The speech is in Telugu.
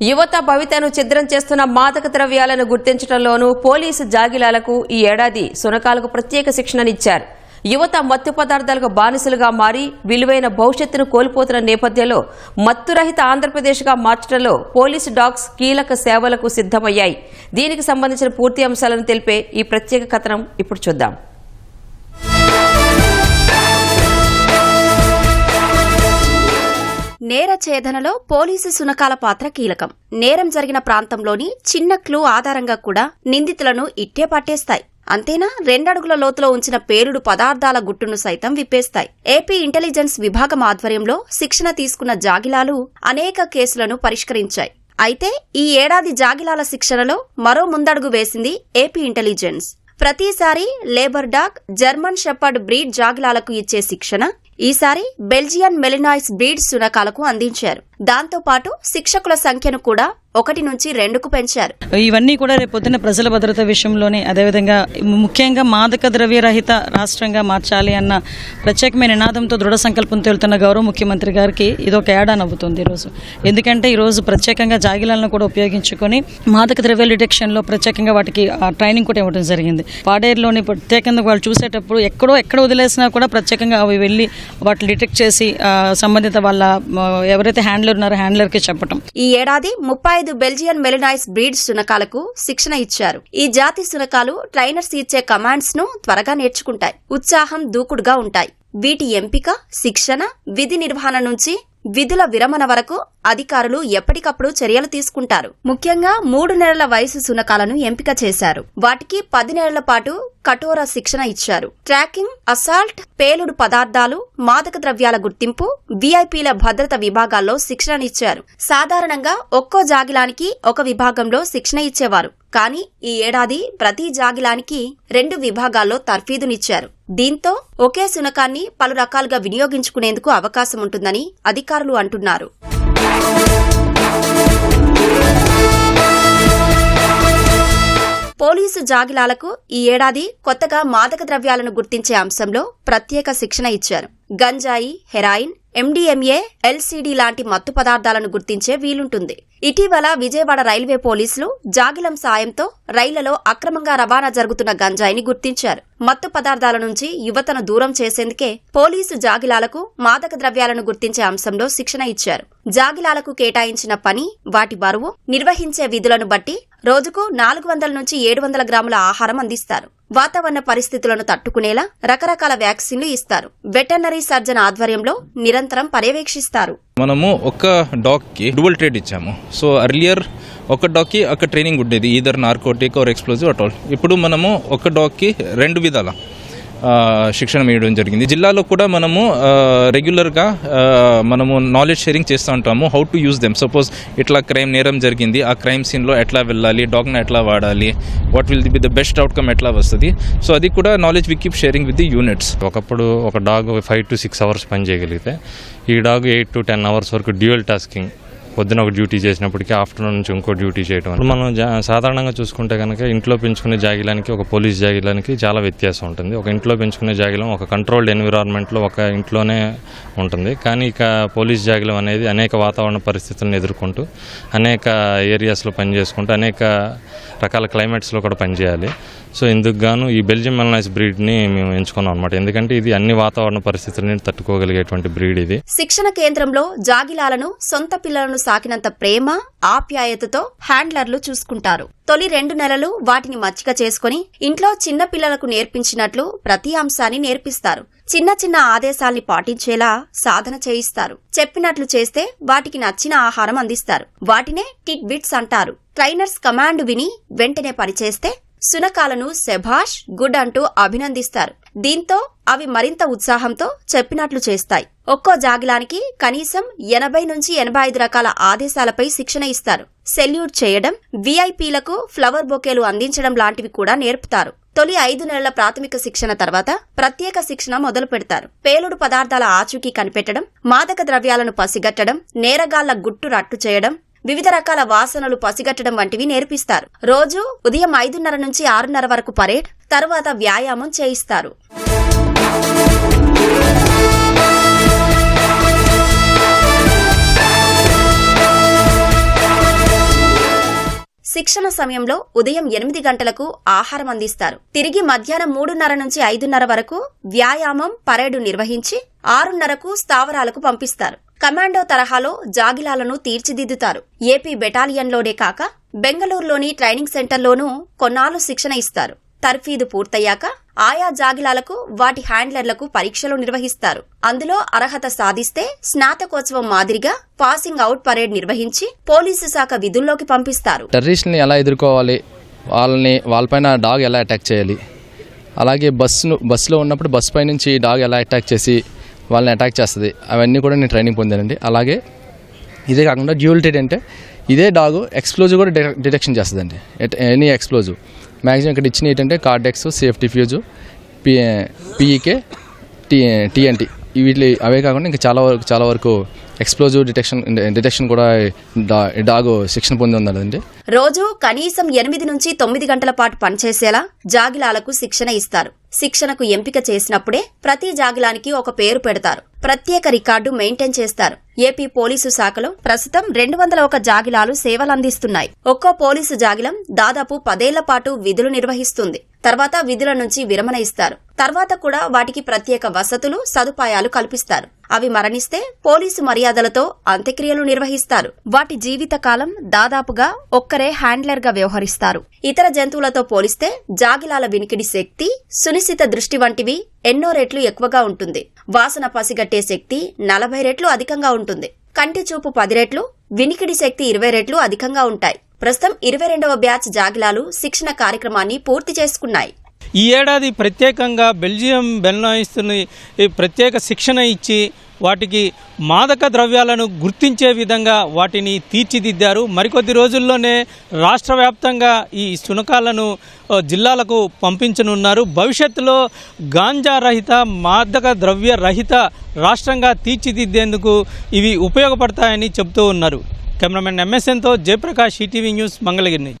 యువత భవితను ఛిద్రం చేస్తున్న మాదక ద్రవ్యాలను గుర్తించడంలోనూ పోలీసు జాగిలాలకు ఈ ఏడాది సునకాలకు ప్రత్యేక శిక్షణనిచ్చారు. యువత మత్తు పదార్థాలకు బానిసలుగా మారి విలువైన భవిష్యత్తును కోల్పోతున్న నేపథ్యంలో మత్తురహిత ఆంధ్రప్రదేశ్గా మార్చడంలో పోలీసు డాగ్స్ కీలక సేవలకు సిద్దమయ్యాయి దీనికి సంబంధించిన పూర్తి అంశాలను తెలిపే ఈ ప్రత్యేక కథనం ఇప్పుడు చూద్దాం. నేర ఛేదనలో పోలీసు సునకాల పాత్ర కీలకం. నేరం జరిగిన ప్రాంతంలోని చిన్న క్లూ ఆధారంగా కూడా నిందితులను ఇట్టే పట్టేస్తాయి. అంతేనా? రెండడుగుల లోతులో ఉంచిన పేలుడు పదార్థాల గుట్టును సైతం విప్పేస్తాయి. ఏపీ ఇంటెలిజెన్స్ విభాగం ఆధ్వర్యంలో శిక్షణ తీసుకున్న జాగిలాలు అనేక కేసులను పరిష్కరించాయి. అయితే ఈ ఏడాది జాగిలాల శిక్షణలో మరో ముందడుగు వేసింది ఏపీ ఇంటెలిజెన్స్. ప్రతిసారి labour dog German shepherd breed జాగిలాలకు ఇచ్చే శిక్షణ ఈసారి బెల్జియన్ మెలినాయిస్ బ్రీడ్ సునకాలకు అందించారు. దాంతో పాటు శిక్షకుల సంఖ్యను కూడా ఒకటి నుంచి రెండుకు పెంచారు. ఇవన్నీ కూడా రేపు పొద్దున్న ప్రజల భద్రత విషయంలోనే అదేవిధంగా ముఖ్యంగా మాదక ద్రవ్య రహిత రాష్ట్రంగా మార్చాలి అన్న ప్రత్యేకమైన నినాదంతో దృఢ సంకల్పంతో వెళ్తున్న గౌరవ ముఖ్యమంత్రి గారికి ఇది ఒక ఏడా నవ్వుతుంది ఈరోజు. ఎందుకంటే ఈరోజు ప్రత్యేకంగా జాగిలాలను కూడా ఉపయోగించుకొని మాదక ద్రవ్యాల డిటెక్షన్లో ప్రత్యేకంగా వాటికి ట్రైనింగ్ కూడా ఇవ్వడం జరిగింది. పాడేరులోని ప్రత్యేకంగా వాళ్ళు చూసేటప్పుడు ఎక్కడో ఎక్కడ వదిలేసినా కూడా ప్రత్యేకంగా అవి వెళ్ళి వాటిని డిటెక్ట్ చేసి సంబంధిత వాళ్ళ ఎవరైతే హ్యాండ్లర్ ఉన్నారో హ్యాండ్లర్కి చెప్పటం. ఈ ఏడాది ముప్పై ఐదు బెల్జియన్ మెలినాయిస్ బ్రీడ్ శునకాలకు శిక్షణ ఇచ్చారు. ఈ జాతి శునకాలు ట్రైనర్స్ ఇచ్చే కమాండ్స్ను త్వరగా నేర్చుకుంటాయి. ఉత్సాహం దూకుడుగా ఉంటాయి. వీటి ఎంపిక శిక్షణ విధి నిర్వహణ నుంచి విధుల విరమణ వరకు అధికారులు ఎప్పటికప్పుడు చర్యలు తీసుకుంటారు. ముఖ్యంగా మూడు నెలల వయసు సునకాలను ఎంపిక చేశారు. వాటికి పది నెలల పాటు కఠోర శిక్షణ ఇచ్చారు. ట్రాకింగ్ అసాల్ట్ పేలుడు పదార్థాలు మాదక ద్రవ్యాల గుర్తింపు వీఐపీల భద్రత విభాగాల్లో శిక్షణనిచ్చారు. సాధారణంగా ఒక్కో జాగిలానికి ఒక విభాగంలో శిక్షణ ఇచ్చేవారు. కానీ ఈ ఏడాది ప్రతి జాగిలానికి రెండు విభాగాల్లో తర్ఫీదునిచ్చారు. దీంతో ఒకే శునకాన్ని పలు రకాలుగా వినియోగించుకునేందుకు అవకాశం ఉంటుందని అధికారులు అంటున్నారు. పోలీసు జాగిలాలకు ఈ ఏడాది కొత్తగా మాదక ద్రవ్యాలను గుర్తించే అంశంలో ప్రత్యేక శిక్షణ ఇచ్చారు. గంజాయి హెరాయిన్ ఎండీఎంఏ ఎల్సీడీ లాంటి మత్తు పదార్థాలను గుర్తించే వీలుంటుంది. ఇటీవల విజయవాడ రైల్వే పోలీసులు జాగిలం సాయంతో రైళ్ళలో అక్రమంగా రవాణా జరుగుతున్న గంజాయిని గుర్తించారు. మత్తు పదార్థాల నుంచి యువతను దూరం చేసేందుకే పోలీసు జాగిలాలకు మాదక ద్రవ్యాలను గుర్తించే అంశంలో శిక్షణ ఇచ్చారు. జాగిలాలకు కేటాయించిన పని వాటి బరువు నిర్వహించే విధులను బట్టి రోజుకు నాలుగు వందల నుంచి ఏడు వందల గ్రాముల ఆహారం అందిస్తారు. వాతావరణ పరిస్థితులను తట్టుకునేలా రకరకాల వ్యాక్సిన్లు ఇస్తారు. వెటర్నరీ సర్జన్ ఆధ్వర్యంలో నిరంతరం పర్యవేక్షిస్తారు. మనము ఒక డాగ్కి డువల్ ట్రేడ్ ఇచ్చాము. సో అర్లియర్ ఒక డాగ్కి ఒక ట్రైనింగ్ ఉండేది either narcotic or explosive at all. ఇప్పుడు మనము ఒక డాగ్కి రెండు విధాల. శిక్షణ ఇవ్వడం జరిగింది. జిల్లాలో కూడా మనము రెగ్యులర్గా మనము నాలెడ్జ్ షేరింగ్ చేస్తూ ఉంటాము. How to use them suppose ఇట్లా క్రైమ్ నేరం జరిగింది. ఆ క్రైమ్ సీన్లో ఎట్లా వెళ్ళాలి? డాగ్ను ఎట్లా వాడాలి? What will be the best outcome ఎట్లా వస్తుంది? సో అది కూడా knowledge we keep sharing with the units ఒకప్పుడు ఒక dog five to six hours పని చేయగలిగితే ఈ dog eight to ten hours వరకు డ్యూయల్ టాస్కింగ్ పొద్దున ఒక డ్యూటీ చేసినప్పటికీ ఆఫ్టర్నూన్ నుంచి ఇంకో డ్యూటీ చేయడం ఇప్పుడు మనం జా- సాధారణంగా చూసుకుంటే కనుక ఇంట్లో పెంచుకునే జాగిలానికి ఒక పోలీస్ జాగిలానికి చాలా వ్యత్యాసం ఉంటుంది. ఒక ఇంట్లో పెంచుకునే జాగిలం ఒక కంట్రోల్డ్ ఎన్విరాన్మెంట్లో ఒక ఇంట్లోనే ఉంటుంది. కానీ ఇక పోలీస్ జాగిలం అనేది అనేక వాతావరణ పరిస్థితులను ఎదుర్కొంటూ అనేక ఏరియాస్లో పనిచేసుకుంటూ అనేక రకాల క్లైమేట్స్లో కూడా పనిచేయాలి. సో ఇందుకు గాను ఈ బెల్జియం మెలనైస్ బ్రీడ్ని మేము ఎంచుకున్నాం అనమాట ఎందుకంటే ఇది అన్ని వాతావరణ పరిస్థితులని తట్టుకోగలిగేటువంటి బ్రీడ్ ఇది. శిక్షణ కేంద్రంలో జాగిలాలను సొంత పిల్లలను సాకినంత ప్రేమ ఆప్యాయతతో హ్యాండ్లర్లు చూసుకుంటారు. తొలి రెండు నెలలు వాటిని మచ్చిక చేసుకుని ఇంట్లో చిన్న పిల్లలకు నేర్పించినట్లు ప్రతి అంశాన్ని నేర్పిస్తారు. చిన్న చిన్న ఆదేశాల్ని పాటించేలా సాధన చేయిస్తారు. చెప్పినట్లు చేస్తే వాటికి నచ్చిన ఆహారం అందిస్తారు. వాటినే టిట్ బిట్స్ అంటారు. ట్రైనర్స్ కమాండ్ విని వెంటనే పనిచేస్తే సునకాలను శభాష్ గుడ్ అంటూ అభినందిస్తారు. దీంతో అవి మరింత ఉత్సాహంతో చెప్పినట్లు చేస్తాయి. ఒక్కో జాగిలానికి కనీసం ఎనభై నుంచి ఎనభై ఐదు రకాల ఆదేశాలపై శిక్షణ ఇస్తారు. సెల్యూట్ చేయడం వీఐపీలకు ఫ్లవర్ బొకేలు అందించడం లాంటివి కూడా నేర్పుతారు. తొలి ఐదు నెలల ప్రాథమిక శిక్షణ తర్వాత ప్రత్యేక శిక్షణ మొదలు పెడతారు. పేలుడు పదార్థాల ఆచూకీ కనిపెట్టడం మాదక ద్రవ్యాలను పసిగట్టడం నేరగాళ్ళ గుట్టు రట్టు చేయడం వివిధ రకాల వాసనలు పసిగట్టడం వంటివి నేర్పిస్తారు. రోజు ఉదయం ఐదున్నర నుంచి ఆరున్నర వరకు పరేడ్ తరువాత వ్యాయామం చేయిస్తారు. శిక్షణ సమయంలో ఉదయం ఎనిమిది గంటలకు ఆహారం అందిస్తారు. తిరిగి మధ్యాహ్నం మూడున్నర నుంచి ఐదున్నర వరకు వ్యాయామం పరేడు నిర్వహించి ఆరున్నరకు స్థావరాలకు పంపిస్తారు. కమాండో తరహాలో జాగిలాలను తీర్చిదిద్దుతారు. ఏపీ బెటాలియన్లోనే కాక బెంగళూరులోని ట్రైనింగ్ సెంటర్లోనూ కొన్నాళ్ళు శిక్షణ ఇస్తారు. తర్ఫీదు పూర్తయ్యాక ఆయా జాగిలాలకు వాటి హ్యాండ్లర్లకు పరీక్షలు నిర్వహిస్తారు. అందులో అర్హత సాధిస్తే స్నాతకోత్సవం మాదిరిగా పాసింగ్ అవుట్ పరేడ్ నిర్వహించి పోలీసు శాఖ విధుల్లోకి పంపిస్తారు. టెర్రరిస్ట్ని ఎలా ఎదుర్కోవాలి? వాళ్ళని వాళ్ళపైన డాగ్ ఎలా అటాక్ చేయాలి? అలాగే బస్సును బస్సులో ఉన్నప్పుడు బస్సు పై నుంచి డాగ్ ఎలా అటాక్ చేసి వాళ్ళని అటాక్ చేస్తుంది. అవన్నీ కూడా నేను ట్రైనింగ్ పొందానండి. అలాగే ఇదే కాకుండా డ్యూల్టెడ్ అంటే ఇదే డాగు ఎక్స్ప్లోజివ్ కూడా డిటెక్- డిటెక్షన్ చేస్తుందండి. ఎనీ ఎక్స్ప్లోజివ్ మ్యాక్సిమం ఇక్కడ ఇచ్చిన ఏంటంటే cordex safety fuse P PEK T TNT వీటి అవే కాకుండా ఇంకా చాలా వరకు చాలా వరకు ఎక్స్ప్లోజివ్ డిటెక్షన్ డిటెక్షన్ కూడా డాగ్ శిక్షణ పొంది ఉందండి రోజు కనీసం ఎనిమిది నుంచి తొమ్మిది గంటల పాటు పనిచేసేలా జాగిలాలకు శిక్షణ ఇస్తారు. శిక్షణకు ఎంపిక చేసినప్పుడే ప్రతి జాగిలానికి ఒక పేరు పెడతారు. ప్రత్యేక రికార్డు మెయింటైన్ చేస్తారు. ఏపీ పోలీసు శాఖలో ప్రస్తుతం రెండు వందల ఒక జాగిలాలు సేవలందిస్తున్నాయి. ఒక్కో పోలీసు జాగిలం దాదాపు పదేళ్ళ పాటు విధులు నిర్వహిస్తుంది. తర్వాత విధుల నుంచి విరమణ ఇస్తారు. తర్వాత కూడా వాటికి ప్రత్యేక వసతులు సదుపాయాలు కల్పిస్తారు. అవి మరణిస్తే పోలీసు మర్యాదలతో అంత్యక్రియలు నిర్వహిస్తారు. వాటి జీవితకాలం దాదాపుగా ఒక్కరే హ్యాండ్లర్గా వ్యవహరిస్తారు. ఇతర జంతువులతో పోలిస్తే జాగిలాల వినికిడి శక్తి సునిశ్చిత దృష్టి వంటివి ఎన్నో రెట్లు ఎక్కువగా ఉంటుంది. వాసన పసిగట్టే శక్తి నలభై రెట్లు అధికంగా ఉంటుంది. కంటి చూపు పది రెట్లు వినికిడి శక్తి ఇరవై రెట్లు అధికంగా ఉంటాయి. ప్రస్తుతం ఇరవై రెండవ బ్యాచ్ జాగిలాలు శిక్షణ కార్యక్రమాన్ని పూర్తి చేసుకున్నాయి. ఈ ఏడాది ప్రత్యేకంగా బెల్జియం బెల్నాయిస్తుని ప్రత్యేక శిక్షణ ఇచ్చి వాటికి మాదక ద్రవ్యాలను గుర్తించే విధంగా వాటిని తీర్చిదిద్దారు. మరికొద్ది రోజుల్లోనే రాష్ట్ర వ్యాప్తంగా ఈ శునకాలను జిల్లాలకు పంపించనున్నారు. భవిష్యత్తులో గాంజా రహిత మాదక ద్రవ్య రహిత రాష్ట్రంగా తీర్చిదిద్దేందుకు ఇవి ఉపయోగపడతాయని చెబుతూ ఉన్నారు. కెమెరామెన్ ఎంఎస్ఎన్తో జయప్రకాష్ ఈటీవీ న్యూస్ మంగళగిరి